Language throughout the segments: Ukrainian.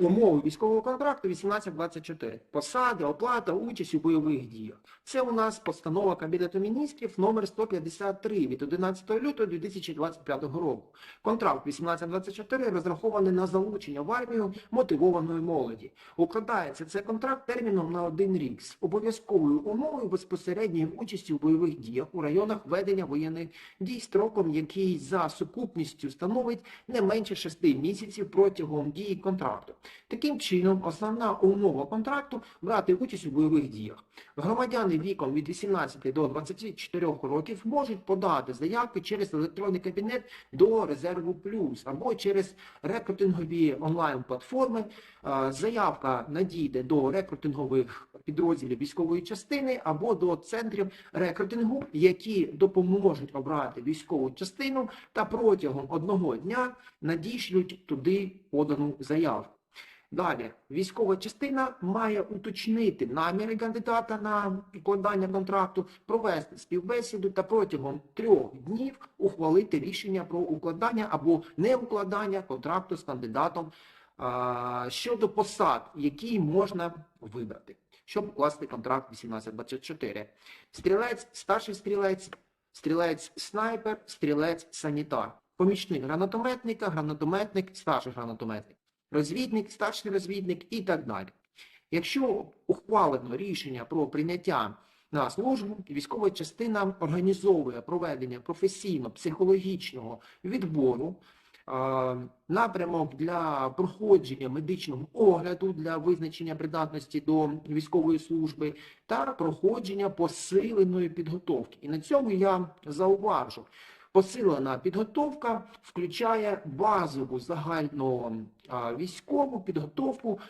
Умови військового контракту 1824. Посади, оплата, участь у бойових діях. Це у нас постанова Кабінету міністрів номер 153 від 11 лютого 2025 року. Контракт 1824 розрахований на залучення в армію мотивованої молоді. Укладається цей контракт терміном на один рік з обов'язковою умовою безпосередньої участі у бойових діях у районах ведення воєнних дій строком, який за сукупністю становить не менше 6 місяців протягом дії контракту. Таким чином, основна умова контракту брати участь у бойових діях. Громадяни віком від 18 до 24 років можуть подати заявки через електронний кабінет до резерву плюс або через рекрутингові онлайн-платформи. Заявка надійде до рекрутингових підрозділів військової частини або до центрів рекрутингу, які допоможуть обрати військову частину та протягом одного дня надішлють туди подану заявку. Далі, військова частина має уточнити наміри кандидата на укладання контракту, провести співбесіду та протягом трьох днів ухвалити рішення про укладання або неукладання контракту з кандидатом а, щодо посад, які можна вибрати, щоб укласти контракт 1824. Стрілець, старший стрілець, стрілець снайпер, стрілець санітар, помічник гранатометника, гранатометник, старший гранатометник розвідник, старший розвідник і так далі. Якщо ухвалено рішення про прийняття на службу, військова частина організовує проведення професійно-психологічного відбору, е, напрямок для проходження медичного огляду для визначення придатності до військової служби та проходження посиленої підготовки. І на цьому я зауважу. Посилена підготовка включає базову загальну військову підготовку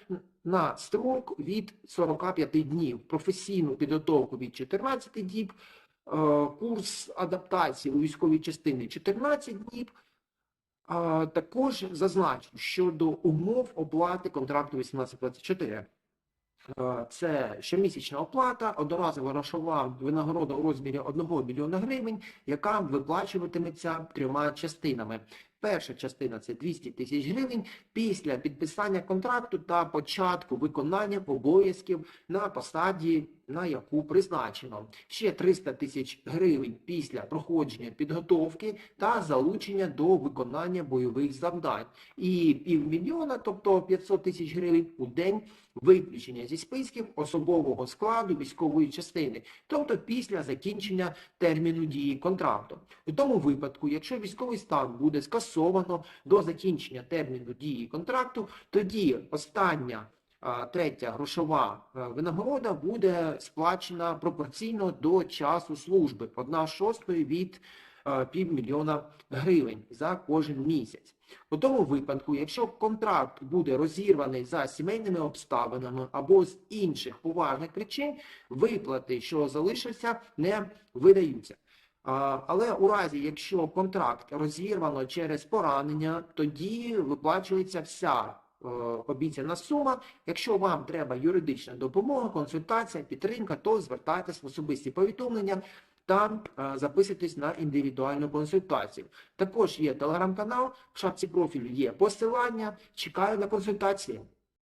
на строк від 45 днів, професійну підготовку від 14 діб, курс адаптації у військовій частині 14 днів. Також зазначу щодо умов оплати контракту 1824. Е, Це щомісячна оплата, одноразова грошова винагорода у розмірі 1 мільйона гривень, яка виплачуватиметься трьома частинами. Перша частина це 200 тисяч гривень після підписання контракту та початку виконання обов'язків на посаді, на яку призначено. Ще 300 тисяч гривень після проходження підготовки та залучення до виконання бойових завдань. І півмільйона, тобто 500 тисяч гривень у день виключення зі списків особового складу військової частини, тобто після закінчення терміну дії контракту. У тому випадку, якщо військовий стан буде скасовано до закінчення терміну дії контракту, тоді остання третя грошова е, винагорода буде сплачена пропорційно до часу служби, одна шостої від е, півмільйона гривень за кожен місяць. У тому випадку, якщо контракт буде розірваний за сімейними обставинами або з інших поважних причин, виплати, що залишаться, не видаються. Але у разі, якщо контракт розірвано через поранення, тоді виплачується вся е, обіцяна сума. Якщо вам треба юридична допомога, консультація, підтримка, то звертайтесь в особисті повідомлення та е, записуйтесь на індивідуальну консультацію. Також є телеграм-канал, в шапці профілю є посилання. Чекаю на консультації.